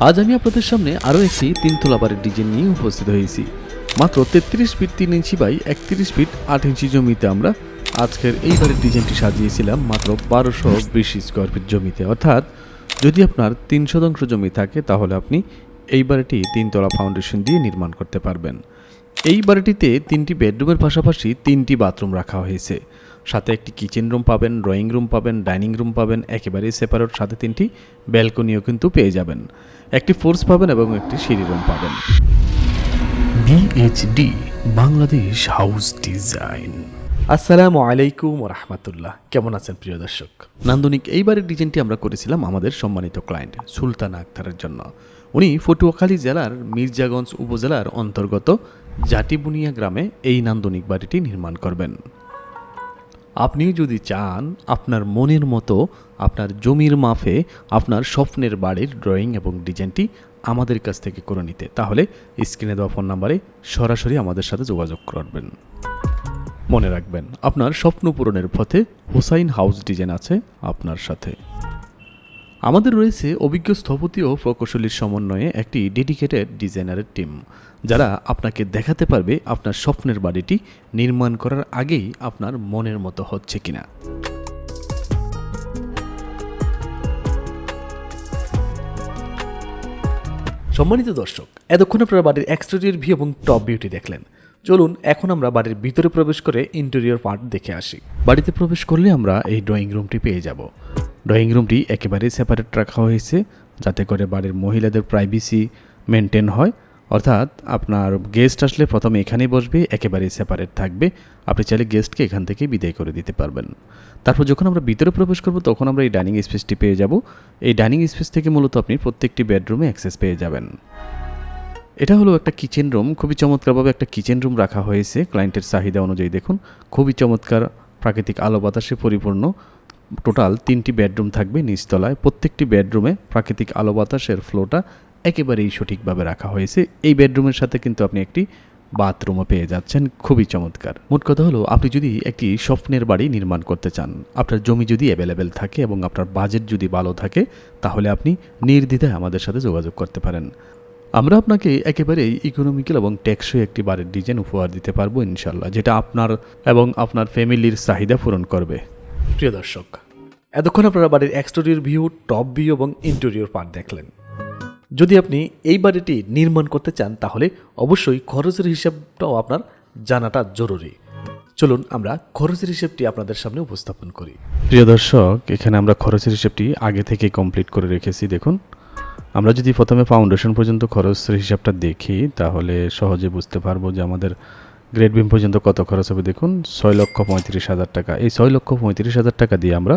আজ আমি আপনাদের সামনে আরও একটি তিনতলা বাড়ির ডিজাইন নিয়ে উপস্থিত হয়েছি। মাত্র তেত্রিশ ফিট তিন ইঞ্চি বাই একত্রিশ ফিট আট ইঞ্চি জমিতে আমরা আজকের এই বাড়ির ডিজাইনটি সাজিয়েছিলাম মাত্র বারোশো বিশ স্কোয়ার ফিট জমিতে। অর্থাৎ যদি আপনার তিন শতাংশ জমি থাকে, তাহলে আপনি এই বাড়িটি তিনতলা ফাউন্ডেশন দিয়ে নির্মাণ করতে পারবেন। এই বাড়িটিতে তিনটি বেডরুমের পাশাপাশি তিনটি বাথরুম রাখা হয়েছে। সাথে একটি কিচেন রুম পাবেন ড্রয়িং রুম পাবেন ডাইনিং রুম পাবেন একেবারেই সেপারেট সাথে তিনটি ব্যালকনিও কিন্তু পেয়ে যাবেন। একটি ফোর্স পাবেন এবং একটি সিঁড়ি রুম পাবেন। বিএইচডি বাংলাদেশ হাউস ডিজাইন আসসালামু আলাইকুম রহমতুল্লাহ কেমন আছেন প্রিয় দর্শক? নান্দনিক এইবারের ডিজাইনটি আমরা করেছিলাম আমাদের সম্মানিত ক্লায়েন্ট সুলতানা আক্তারের জন্য। উনি পটুয়াখালী জেলার মির্জাগঞ্জ উপজেলার অন্তর্গত জাটিবুনিয়া গ্রামে এই নান্দনিক বাড়িটি নির্মাণ করবেন। আপনি যদি চান, আপনার মনের মতো আপনার জমির মাফে আপনার স্বপ্নের বাড়ির ড্রয়িং এবং ডিজাইনটি আমাদের কাছ থেকে করে নিতে। তাহলে স্ক্রিনে দেওয়া ফোন নাম্বারে সরাসরি আমাদের সাথে যোগাযোগ করবেন মনে রাখবেন, আপনার স্বপ্ন পূরণের পথে হুসাইন হাউস ডিজাইন আছে আপনার সাথে। আমাদের রয়েছে অভিজ্ঞ স্থপতি ও প্রকৌশলীর সমন্বয়ে একটি ডেডিকেটেড ডিজাইনারের টিম যারা আপনাকে দেখাতে পারবে আপনার স্বপ্নের বাড়িটি নির্মাণ করার আগেই আপনার মনের মতো হচ্ছে কিনা। সম্মানিত দর্শক, এতক্ষণ আপনারা বাড়ির এক্সটেরিয়র ভিউ এবং টপ বিউটি দেখলেন। চলুন, এখন আমরা বাড়ির ভিতরে প্রবেশ করে ইন্টেরিয়র পার্ট দেখে আসি। বাড়িতে প্রবেশ করলে আমরা এই ড্রয়িং রুমটি পেয়ে যাব। ড্রয়িং রুমটি একেবারেই সেপারেট রাখা হয়েছে, যাতে করে বাড়ির মহিলাদের প্রাইভেসি মেনটেন হয়। অর্থাৎ আপনার গেস্ট আসলে প্রথমে এখানেই বসবে, একেবারেই সেপারেট থাকবে। আপনি চাইলে গেস্টকে এখান থেকে বিদায় করে দিতে পারবেন। তারপর যখন আমরা ভিতরে প্রবেশ করব, তখন আমরা এই ডাইনিং স্পেসটি পেয়ে যাব। এই ডাইনিং স্পেস থেকে মূলত আপনি প্রত্যেকটি বেডরুমে অ্যাক্সেস পেয়ে যাবেন। এটা হলো একটা কিচেন রুম। খুবই চমৎকারভাবে একটা কিচেন রুম রাখা হয়েছে। ক্লায়েন্টের চাহিদা অনুযায়ী দেখুন, খুবই চমৎকার, প্রাকৃতিক আলো বাতাসে পরিপূর্ণ। টোটাল তিনটি বেডরুম থাকবে নিচতলায়। প্রত্যেকটি বেডরুমে প্রাকৃতিক আলো বাতাসের ফ্লোটা একেবারেই সঠিকভাবে রাখা হয়েছে। এই বেডরুমের সাথে কিন্তু আপনি একটি বাথরুমও পেয়ে যাচ্ছেন। খুবই চমৎকার। মোট কথা হলো, আপনি যদি একটি স্বপ্নের বাড়ি নির্মাণ করতে চান, আপনার জমি যদি অ্যাভেলেবেল থাকে এবং আপনার বাজেট যদি ভালো থাকে, তাহলে আপনি নির্দ্বিধায় আমাদের সাথে যোগাযোগ করতে পারেন। আমরা আপনাকে একেবারেই ইকোনমিক্যাল এবং টেকসই একটি বাড়ির ডিজাইন উপহার দিতে পারব ইনশাল্লাহ যেটা আপনার এবং আপনার ফ্যামিলির চাহিদা পূরণ করবে। প্রিয় দর্শক, এতক্ষণ আপনারা বাড়ির এক্সটেরিয়র ভিউ টপ ভিউ এবং ইন্টেরিয়র পার্ট দেখলেন। যদি আপনি এই বাড়িটি নির্মাণ করতে চান, তাহলে অবশ্যই খরচের হিসাবটাও আপনার জানাটা জরুরি। চলুন আমরা খরচের হিসেবটি আপনাদের সামনে উপস্থাপন করি। প্রিয় দর্শক, এখানে আমরা খরচের হিসেবটি আগে থেকে কমপ্লিট করে রেখেছি, দেখুন। আমরা যদি প্রথমে ফাউন্ডেশন পর্যন্ত খরচের হিসাবটা দেখি, তাহলে সহজে বুঝতে পারব যে আমাদের গ্রেড বিম পর্যন্ত কত খরচ হবে দেখুন? ছয় লক্ষ পঁয়ত্রিশ হাজার টাকা। এই ছয় লক্ষ পঁয়ত্রিশ হাজার টাকা দিয়ে আমরা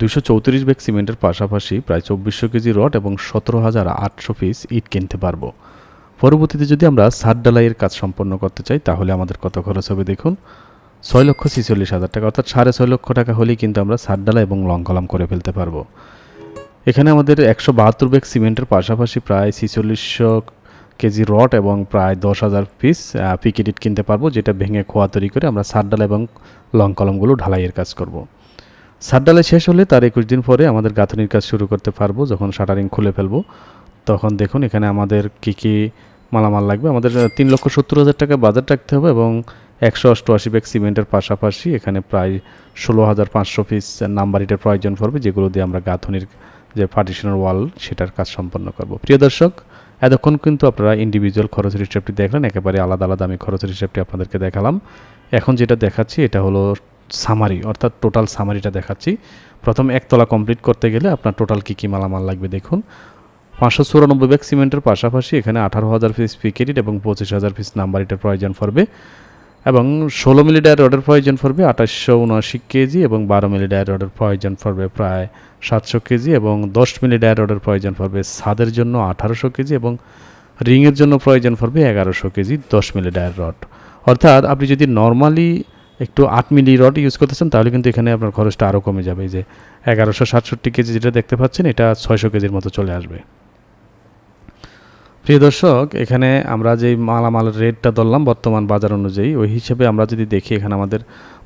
দুশো চৌত্রিশ ব্যাগ সিমেন্টের পাশাপাশি প্রায় চব্বিশশো কেজি রড এবং সতেরো হাজার আটশো পিস ইট কিনতে পারব। পরবর্তীতে যদি আমরা সাত ডালাইয়ের কাজ সম্পন্ন করতে চাই, তাহলে আমাদের কত খরচ হবে দেখুন? ছয় লক্ষ ছিচল্লিশ হাজার টাকা, অর্থাৎ সাড়ে ছয় লক্ষ টাকা হলেই কিন্তু আমরা সাত ডালা এবং লং কলাম করে ফেলতে পারব। এখানে আমাদের একশো বাহাত্তর ব্যাগ সিমেন্টের পাশাপাশি প্রায় ছিচল্লিশশো কেজি রড এবং প্রায় দশ হাজার পিস পিকেট কিনতে পারব, যেটা ভেঙে খোয়া তৈরি করে আমরা সাত ডালা এবং লং কলমগুলো ঢালাইয়ের কাজ করব। সাত ডালাই শেষ হলে তার একুশ দিন পরে আমাদের গাঁথনির কাজ শুরু করতে পারব, যখন শাটারিং খুলে ফেলব। তখন দেখুন এখানে আমাদের কী কী মালামাল লাগবে। আমাদের তিন লক্ষ সত্তর হাজার টাকা বাজার রাখতে হবে এবং একশো অষ্টআশি ব্যাগ সিমেন্টের পাশাপাশি এখানে প্রায় ষোলো হাজার পাঁচশো পিস নাম্বার ইটের প্রয়োজন পড়বে, যেগুলো দিয়ে আমরা গাঁথনির যে পার্টিশনের ওয়াল সেটার কাজ সম্পন্ন করব। প্রিয় দর্শক এতক্ষণ কিন্তু আপনারা ইন্ডিভিজুয়াল খরচের হিসাবটি দেখলেন, একেবারে আলাদা আলাদা আমি খরচের হিসাবটি আপনাদেরকে দেখালাম। এখন যেটা দেখাচ্ছি, এটা হলো সামারি অর্থাৎ টোটাল সামারিটা দেখাচ্ছি। প্রথম একতলা কমপ্লিট করতে গেলে আপনার টোটাল কী কী মালামাল লাগবে দেখুন। পাঁচশো চুরানব্বই ব্যাগ সিমেন্টের পাশাপাশি এখানে আঠারো হাজার পিস পিকেরিট এবং পঁচিশ হাজার পিস নাম্বার এটার প্রয়োজন পড়বে। এবং ষোলো মিলি ডায়ের রডের প্রয়োজন পড়বে আঠাশশো উনআশি কেজি এবং বারো মিলি ডায়ের রডের প্রয়োজন পড়বে প্রায় সাতশো কেজি এবং দশ মিলি ডায়ের রডের প্রয়োজন পড়বে ছাদের জন্য আঠারোশো কেজি এবং রিংয়ের জন্য প্রয়োজন পড়বে এগারোশো কেজি দশ মিলি ডায়ের রড। অর্থাৎ আপনি যদি নর্মালি একটু আট মিলি রড ইউজ করতেছেন তাহলে কিন্তু এখানে আপনার খরচটা আরও কমে যাবে। যে এগারোশো সাতষট্টি কেজি যেটা দেখতে পাচ্ছেন, এটা ছয়শো কেজির মতো চলে আসবে। প্রিয় দর্শক, এখানে আমরা যেই মালামালের রেটটা ধরলাম বর্তমান বাজার অনুযায়ী, ওই হিসেবে আমরা যদি দেখি এখানে আমাদের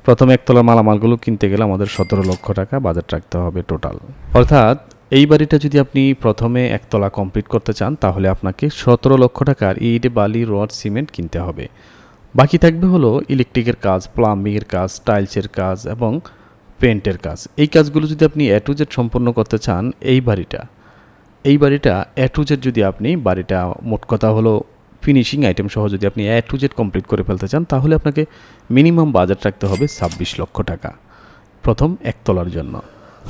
প্রথম একতলার মালামালগুলো কিনতে গেলে আমাদের সতেরো লক্ষ টাকা বাজার রাখতে হবে টোটাল অর্থাৎ এই বাড়িটা যদি আপনি প্রথমে একতলা কমপ্লিট করতে চান, তাহলে আপনাকে সতেরো লক্ষ টাকার ইট, বালি, রড, সিমেন্ট কিনতে হবে। বাকি থাকবে হলো ইলেকট্রিকের কাজ প্লাম্বিংয়ের কাজ টাইলসের কাজ এবং পেন্টের কাজ। এই কাজগুলো যদি আপনি এ টু জেড সম্পন্ন করতে চান, এই বাড়িটা এই বাড়িটা এ টু জেড যদি আপনি, বাড়িটা মোট কথা হলো ফিনিশিং আইটেম সহ যদি আপনি এ টু জেড কমপ্লিট করে ফেলতে চান, তাহলে আপনাকে মিনিমাম বাজেট রাখতে হবে ছাব্বিশ লক্ষ টাকা। প্রথম একতলার জন্য।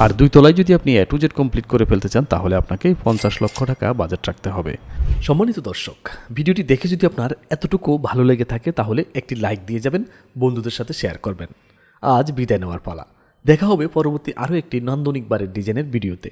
আর দুই তলায় যদি আপনি এ টু জেড কমপ্লিট করে ফেলতে চান, তাহলে আপনাকে পঞ্চাশ লক্ষ টাকা বাজেট রাখতে হবে। সম্মানিত দর্শক, ভিডিওটি দেখে যদি আপনার এতটুকু ভালো লেগে থাকে, তাহলে একটি লাইক দিয়ে যাবেন, বন্ধুদের সাথে শেয়ার করবেন। আজ বিদায় নেওয়ার পালা। দেখা হবে পরবর্তী আরও একটি নান্দনিক বারের ডিজাইনের ভিডিওতে।